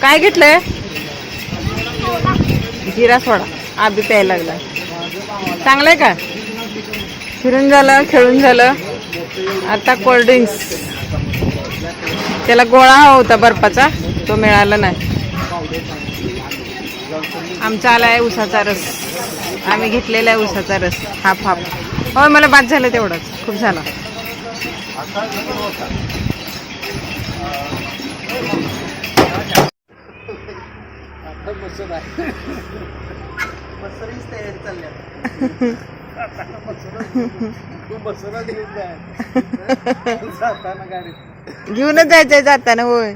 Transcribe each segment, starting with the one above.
काय घेतलंय? जिरा सोडा. आबी प्यायला लागला. चांगलंय का? फिरून झालं खेळून झालं. आता कोल्ड्रिंक्स त्याला गोळा हवा होता बर्फाचा. तो मिळाला नाही. आमचा आला आहे उसाचा रस. आम्ही घेतलेला आहे उसाचा रस. Half half. होय मला बाद झालं तेवढंच. खूप झालं. घेऊनच जायचंय जाताना होय.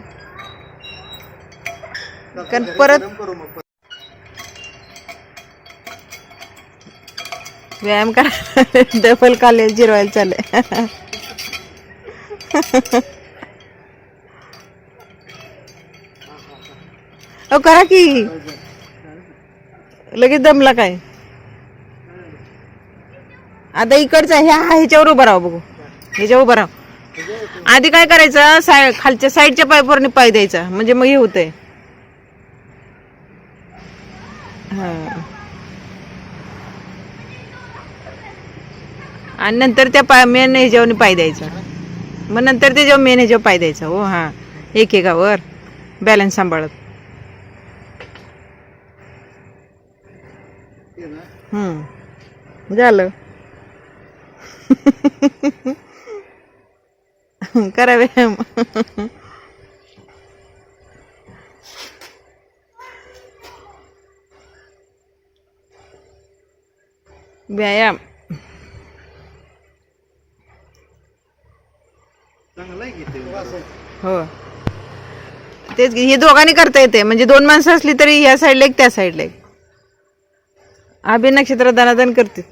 कारण परत व्यायाम करा. डबल कॉलेज जिरवायला चाललंय अहो करा की. लगेच दमला काय? आता इकडचा ह्या ह्याच्यावर उभं राहा बघू. ह्याच्यावर उभं राहा. आधी काय करायचं? साय खालच्या साईडच्या पायपवर पाय द्यायचा. म्हणजे मग हे होतंय. हा. आणि नंतर त्या पाय मेन ह्याच्यावर पाय द्यायचा. मग नंतर त्याच्यावर मेन ह्याच्यावर पाय द्यायचा. हो हा. एक एकावर. बॅलन्स सांभाळत. हम्म. झालं करा व्यायाम. व्यायाम हो. तेच हे दोघांनी करता येते. म्हणजे दोन माणसं असली तरी ह्या साईडला एक त्या साईडला एक अभि नक्षत्र दानादान करते.